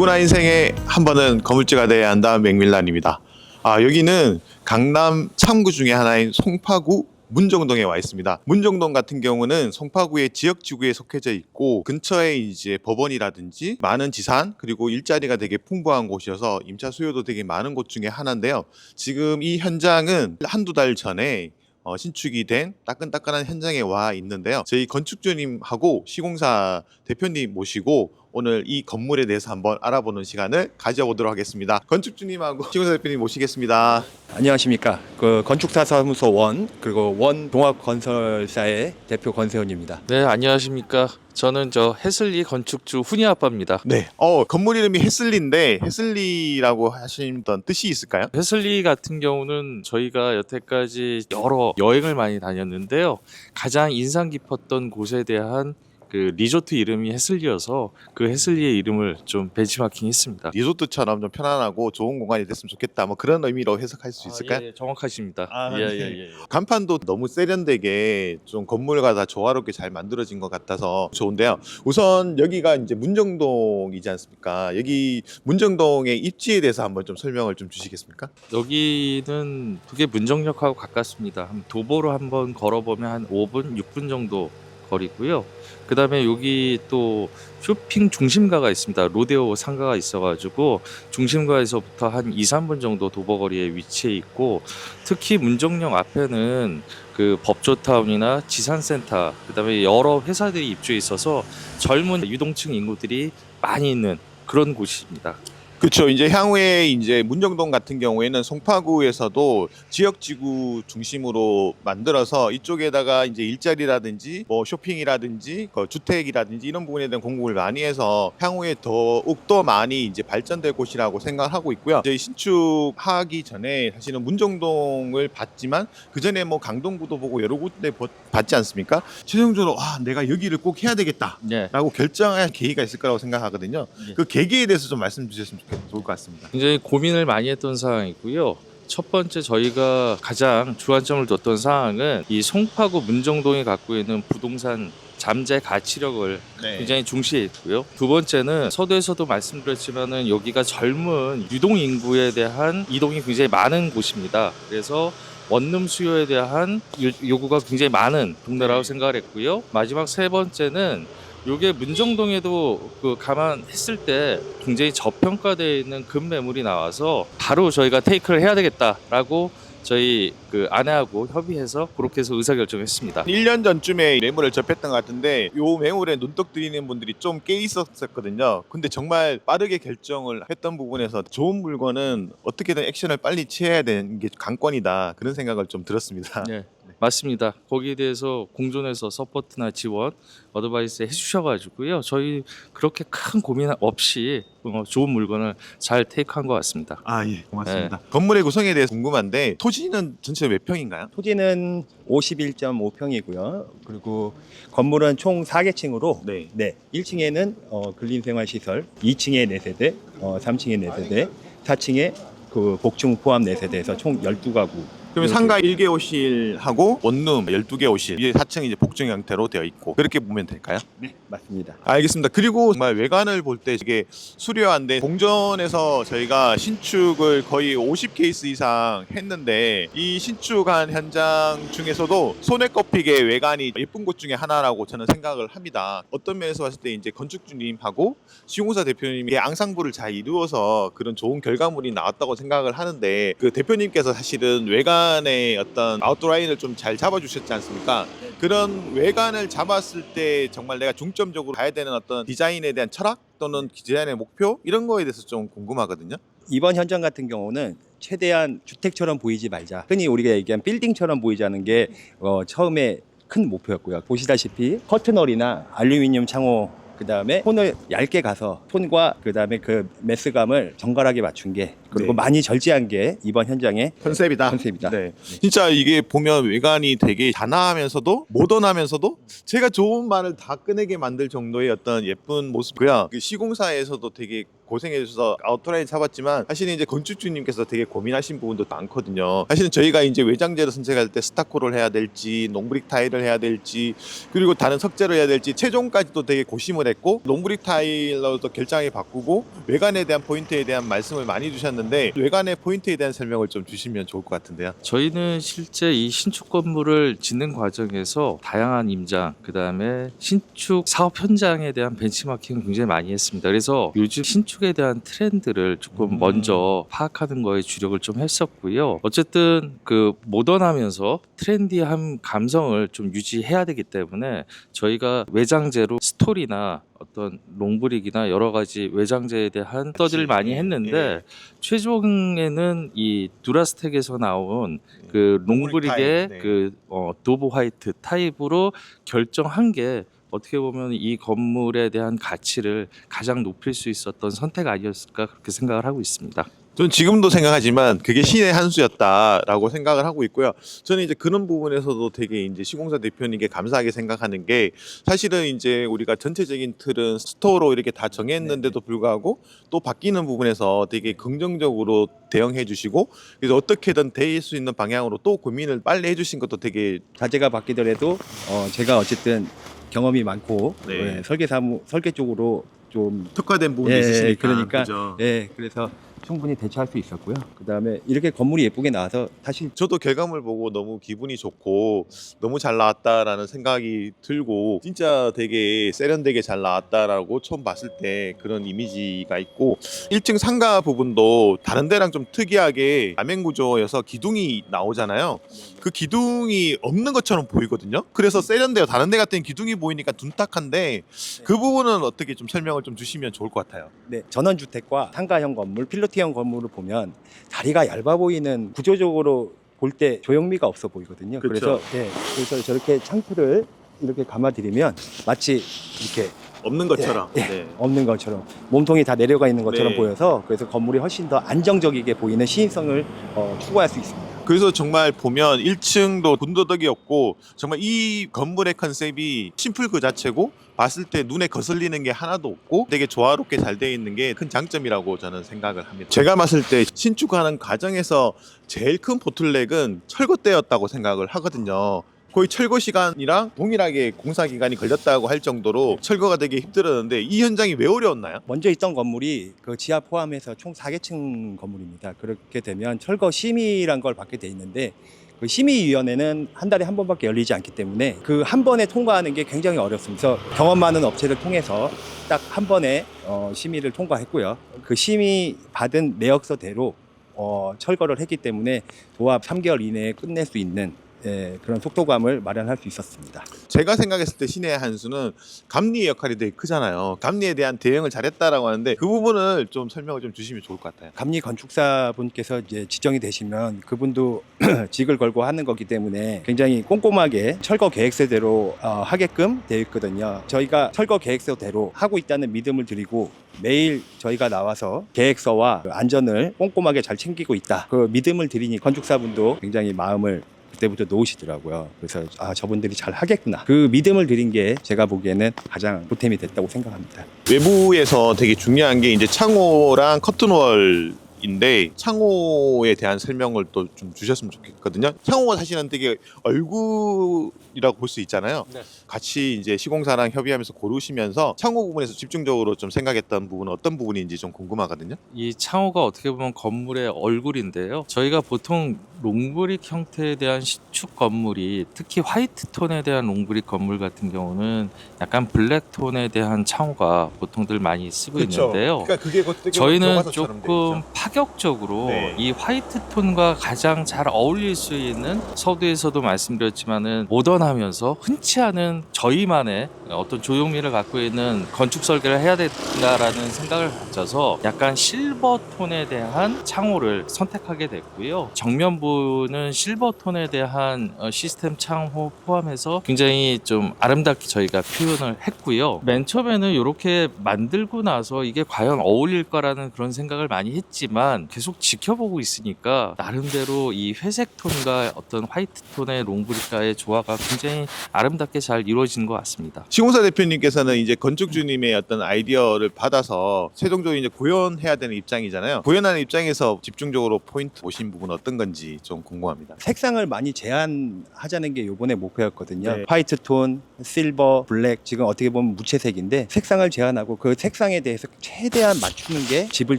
누구나 인생에 한 번은 건물주가 돼야 한다는 맥밀란입니다. 아, 여기는 강남 참구 중에 하나인 송파구 문정동에 와 있습니다. 문정동 같은 경우는 송파구의 지역 지구에 속해져 있고 근처에 이제 법원이라든지 많은 지산 그리고 일자리가 되게 풍부한 곳이어서 임차 수요도 되게 많은 곳 중에 하나인데요. 지금 이 현장은 한두 달 전에 어, 신축이 된 따끈따끈한 현장에 와 있는데요. 저희 건축주님하고 시공사 대표님 모시고 오늘 이 건물에 대해서 한번 알아보는 시간을 가져보도록 하겠습니다. 건축주님하고 시공사 대표님 모시겠습니다. 안녕하십니까. 그 건축사 사무소 원 그리고 원 종합 건설사의 대표 권세훈입니다. 네, 안녕하십니까. 저는 저 해슬리 건축주 훈이 아빠입니다. 네. 어, 건물 이름이 해슬리인데 해슬리라고 하시던 뜻이 있을까요? 해슬리 같은 경우는 저희가 여태까지 여러 여행을 많이 다녔는데요. 가장 인상 깊었던 곳에 대한 그 리조트 이름이 해슬리여서 그 해슬리의 이름을 좀 벤치마킹했습니다. 리조트처럼 좀 편안하고 좋은 공간이 됐으면 좋겠다. 뭐 그런 의미로 해석할 수 있을까요? 아, 예, 예, 정확하십니다. 아, 예, 네. 예, 예. 간판도 너무 세련되게 좀 건물과 다 조화롭게 잘 만들어진 것 같아서 좋은데요. 우선 여기가 이제 문정동이지 않습니까? 여기 문정동의 입지에 대해서 한번 좀 설명을 좀 주시겠습니까? 여기는 그게 문정역하고 가깝습니다. 한 도보로 한번 걸어보면 한 5분, 6분 정도 거리고요. 그 다음에 여기 또 쇼핑 중심가가 있습니다. 로데오 상가가 있어가지고 중심가에서부터 한 2, 3분 정도 도보거리에 위치해 있고 특히 문정역 앞에는 그 법조타운이나 지산센터 그 다음에 여러 회사들이 입주해 있어서 젊은 유동층 인구들이 많이 있는 그런 곳입니다. 그렇죠. 이제 향후에 이제 문정동 같은 경우에는 송파구에서도 지역 지구 중심으로 만들어서 이쪽에다가 이제 일자리라든지 뭐 쇼핑이라든지 그 주택이라든지 이런 부분에 대한 공급을 많이 해서 향후에 더욱 더 많이 이제 발전될 곳이라고 생각하고 있고요. 저희 신축하기 전에 사실은 문정동을 봤지만 그 전에 뭐 강동구도 보고 여러 군데 보- 봤지 않습니까? 최종적으로 아 내가 여기를 꼭 해야 되겠다. 네. 라고 결정한 계기가 있을 거라고 생각하거든요. 네. 그 계기에 대해서 좀 말씀 주셨으면 좋겠, 좋을 것 같습니다. 굉장히 고민을 많이 했던 상황이고요. 첫 번째 저희가 가장 주안점을 뒀던 상황은 이 송파구 문정동이 갖고 있는 부동산 잠재 가치력을 네. 굉장히 중시했고요. 두 번째는 서두에서도 말씀드렸지만은 여기가 젊은 유동 인구에 대한 이동이 굉장히 많은 곳입니다. 그래서 원룸 수요에 대한 요- 요구가 굉장히 많은 동네라고 네. 생각을 했고요. 마지막 세 번째는 요게 문정동에도 그 감안했을 때 굉장히 저평가되어 있는 급매물이 나와서 바로 저희가 테이크를 해야 되겠다라고 저희 그 아내하고 협의해서 그렇게 해서 의사결정했습니다. 1년 전쯤에 매물을 접했던 것 같은데 요 매물에 눈독 들이는 분들이 좀꽤 있었었거든요. 근데 정말 빠르게 결정을 했던 부분에서 좋은 물건은 어떻게든 액션을 빨리 취해야 되는 게 관건이다. 그런 생각을 좀 들었습니다. 네, 맞습니다. 거기에 대해서 공존에서 서포트나 지원, 어드바이스 해주셔가지고요. 저희 그렇게 큰 고민 없이 어, 좋은 물건을 잘 테이크한 것 같습니다. 아, 예. 고맙습니다. 건물의 구성에 대해서 궁금한데 토지는 전체 몇 평인가요? 토지는 51.5평이고요. 그리고 건물은 총 4개층으로 네. 네, 1층에는 어, 근린생활시설, 2층에 4세대, 어, 3층에 4세대, 4층에 그 복층 포함 4세대에서 총 12가구. 그러면 이렇게. 상가 1개 호실하고 원룸 12개 호실 이게 4층 이제 복층 형태로 되어 있고 그렇게 보면 될까요? 네, 맞습니다. 알겠습니다. 그리고 정말 외관을 볼 때 이게 수려한데 공전에서 저희가 신축을 거의 50 케이스 이상 했는데 이 신축한 현장 중에서도 손에 꼽히게 외관이 예쁜 곳 중에 하나라고 저는 생각을 합니다. 어떤 면에서 봤을 때 이제 건축주님하고 시공사 대표님이 앙상블을 잘 이루어서 그런 좋은 결과물이 나왔다고 생각을 하는데 그 대표님께서 사실은 외관 의 어떤 아웃라인을 좀 잘 잡아주셨지 않습니까? 그런 외관을 잡았을 때 정말 내가 중점적으로 가야 되는 어떤 디자인에 대한 철학 또는 디자인의 목표 이런 거에 대해서 좀 궁금하거든요. 이번 현장 같은 경우는 최대한 주택처럼 보이지 말자. 흔히 우리가 얘기한 빌딩처럼 보이자는 게 어, 처음에 큰 목표였고요. 보시다시피 커튼홀이나 알루미늄 창호 그다음에 톤을 얇게 가서 톤과 그다음에 그 매스감을 정갈하게 맞춘 게 그리고 네. 많이 절제한 게 이번 현장의 컨셉이다. 컨셉이다. 네. 진짜 이게 보면 외관이 되게 단아하면서도 모던하면서도 제가 좋은 말을 다 꺼내게 만들 정도의 어떤 예쁜 모습이고요. 그 시공사에서도 되게 고생해 주셔서 아웃라인 잡았지만 사실은 이제 건축주님께서 되게 고민하신 부분도 많거든요. 사실은 저희가 이제 외장재로 선택할 때 스타코를 해야 될지 농브릭 타일을 해야 될지 그리고 다른 석재를 해야 될지 최종까지도 되게 고심을 했고 농브릭 타일로도 결정이 바꾸고 외관에 대한 포인트에 대한 말씀을 많이 주셨는데 외관의 포인트에 대한 설명을 좀 주시면 좋을 것 같은데요. 저희는 실제 이 신축 건물을 짓는 과정에서 다양한 임장, 그 다음에 신축 사업 현장에 대한 벤치마킹을 굉장히 많이 했습니다. 그래서 요즘 신축에 대한 트렌드를 조금 음. 먼저 파악하는 거에 주력을 좀 했었고요. 어쨌든 그 모던하면서 트렌디한 감성을 좀 유지해야 되기 때문에 저희가 외장재로 스토리나 어떤 롱브릭이나 여러 가지 외장재에 대한 떠들을 많이 했는데 예. 최종에는 이 두라스텍에서 나온 그 롱브릭의 타입, 네. 그 어, 도브 화이트 타입으로 결정한 게 어떻게 보면 이 건물에 대한 가치를 가장 높일 수 있었던 선택 아니었을까 그렇게 생각을 하고 있습니다. 저는 지금도 생각하지만 그게 신의 한 수였다라고 생각을 하고 있고요. 저는 이제 그런 부분에서도 되게 이제 시공사 대표님께 감사하게 생각하는 게 사실은 이제 우리가 전체적인 틀은 스토어로 이렇게 다 정했는데도 불구하고 또 바뀌는 부분에서 되게 긍정적으로 대응해 주시고 그래서 어떻게든 될수 있는 방향으로 또 고민을 빨리 해 주신 것도 되게 자재가 바뀌더라도 어, 제가 어쨌든 경험이 많고 네. 예, 설계 사무 설계 쪽으로 좀 특화된 부분이 예, 있으시니까 그러니까 그죠? 예, 그래서 충분히 대처할 수 있었고요. 그 다음에 이렇게 건물이 예쁘게 나와서 사실 저도 결과물 보고 너무 기분이 좋고 너무 잘 나왔다라는 생각이 들고 진짜 되게 세련되게 잘 나왔다라고 처음 봤을 때 그런 이미지가 있고 1층 상가 부분도 다른 데랑 좀 특이하게 가맹 구조여서 기둥이 나오잖아요. 그 기둥이 없는 것처럼 보이거든요. 그래서 세련돼요. 다른 데 같은 기둥이 보이니까 둔탁한데 그 부분은 어떻게 좀 설명을 좀 주시면 좋을 것 같아요. 네, 전원주택과 상가형 건물, 필로 티형 건물을 보면 다리가 얇아 보이는 구조적으로 볼 때 조형미가 없어 보이거든요. 그쵸. 그래서 예, 그래서 저렇게 창틀을 이렇게 감아드리면 마치 이렇게 없는 것처럼. 예, 네. 없는 것처럼 몸통이 다 내려가 있는 것처럼 네. 보여서 그래서 건물이 훨씬 더 안정적이게 보이는 시인성을 어, 추구할 수 있습니다. 그래서 정말 보면 1층도 군더더기 없고 정말 이 건물의 컨셉이 심플 그 자체고 봤을 때 눈에 거슬리는 게 하나도 없고 되게 조화롭게 잘 돼 있는 게 큰 장점이라고 저는 생각을 합니다. 제가 봤을 때 신축하는 과정에서 제일 큰 보틀렉은 철거대였다고 생각을 하거든요. 거의 철거 시간이랑 동일하게 공사 기간이 걸렸다고 할 정도로 철거가 되게 힘들었는데 이 현장이 왜 어려웠나요? 먼저 있던 건물이 그 지하 포함해서 총 4개층 건물입니다. 그렇게 되면 철거 심의란 걸 받게 돼 있는데 그 심의위원회는 한 달에 한 번밖에 열리지 않기 때문에 그 한 번에 통과하는 게 굉장히 어렵습니다. 그래서 경험 많은 업체를 통해서 딱 한 번에 어, 심의를 통과했고요. 그 심의 받은 내역서대로 어, 철거를 했기 때문에 도합 3개월 이내에 끝낼 수 있는 예, 그런 속도감을 마련할 수 있었습니다. 제가 생각했을 때 신의 한 수는 감리의 역할이 되게 크잖아요. 감리에 대한 대응을 잘했다라고 하는데 그 부분을 좀 설명을 좀 주시면 좋을 것 같아요. 감리 건축사 분께서 이제 지정이 되시면 그분도 직을 걸고 하는 거기 때문에 굉장히 꼼꼼하게 철거 계획서대로 어, 하게끔 되어 있거든요. 저희가 철거 계획서대로 하고 있다는 믿음을 드리고 매일 저희가 나와서 계획서와 그 안전을 꼼꼼하게 잘 챙기고 있다. 그 믿음을 드리니 건축사분도 굉장히 마음을 그때부터 놓으시더라고요. 그래서 아 저분들이 잘 하겠구나. 그 믿음을 드린 게 제가 보기에는 가장 보탬이 됐다고 생각합니다. 외부에서 되게 중요한 게 이제 창호랑 커튼월 인데 창호에 대한 설명을 또 좀 주셨으면 좋겠거든요. 창호가 사실은 되게 얼굴 이라고 볼 수 있잖아요. 네. 같이 이제 시공사랑 협의하면서 고르시면서 창호 부분에서 집중적으로 좀 생각했던 부분은 어떤 부분인지 좀 궁금하거든요. 이 창호가 어떻게 보면 건물의 얼굴인데요. 저희가 보통 롱브릭 형태에 대한 신축 건물이 특히 화이트 톤에 대한 롱브릭 건물 같은 경우는 약간 블랙 톤에 대한 창호가 보통들 많이 쓰고 있는데요. 그러니까 그게 어떻게 저희는 조금. 파격적으로 네. 이 화이트 톤과 가장 잘 어울릴 수 있는 서두에서도 말씀드렸지만은 모던 하면서 흔치 않은 저희만의 어떤 조형미를 갖고 있는 건축 설계를 해야 된다라는 생각을 가져서 약간 실버 톤에 대한 창호를 선택하게 됐고요. 정면부 부분은 실버톤에 대한 어, 시스템 창호 포함해서 굉장히 좀 아름답게 저희가 표현을 했고요. 맨 처음에는 이렇게 만들고 나서 이게 과연 어울릴까라는 그런 생각을 많이 했지만 계속 지켜보고 있으니까 나름대로 이 회색 톤과 어떤 화이트 톤의 롱브리카의 조화가 굉장히 아름답게 잘 이루어진 것 같습니다. 시공사 대표님께서는 이제 건축주님의 어떤 아이디어를 받아서 최종적으로 이제 구현해야 되는 입장이잖아요. 구현하는 입장에서 집중적으로 포인트 보신 부분 어떤 건지 좀 궁금합니다. 색상을 많이 제한하자는 게 요번에 목표였거든요. 네. 화이트 톤, 실버, 블랙 지금 어떻게 보면 무채색인데 색상을 제한하고 그 색상에 대해서 최대한 맞추는 게 집을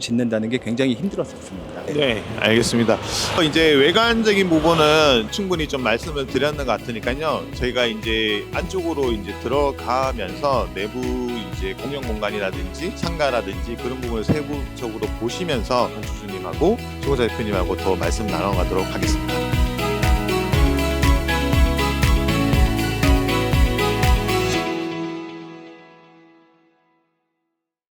짓는다는 게 굉장히 힘들었었습니다. 네, 알겠습니다. 어, 이제 외관적인 부분은 충분히 좀 말씀을 드렸는 것 같으니까요. 저희가 이제 안쪽으로 이제 들어가면서 내부 이제 공용 공간이라든지 상가라든지 그런 부분을 세부적으로 보시면서 건축주님하고 조호자 대표님하고 더 말씀 나눠가도록 하겠습니다.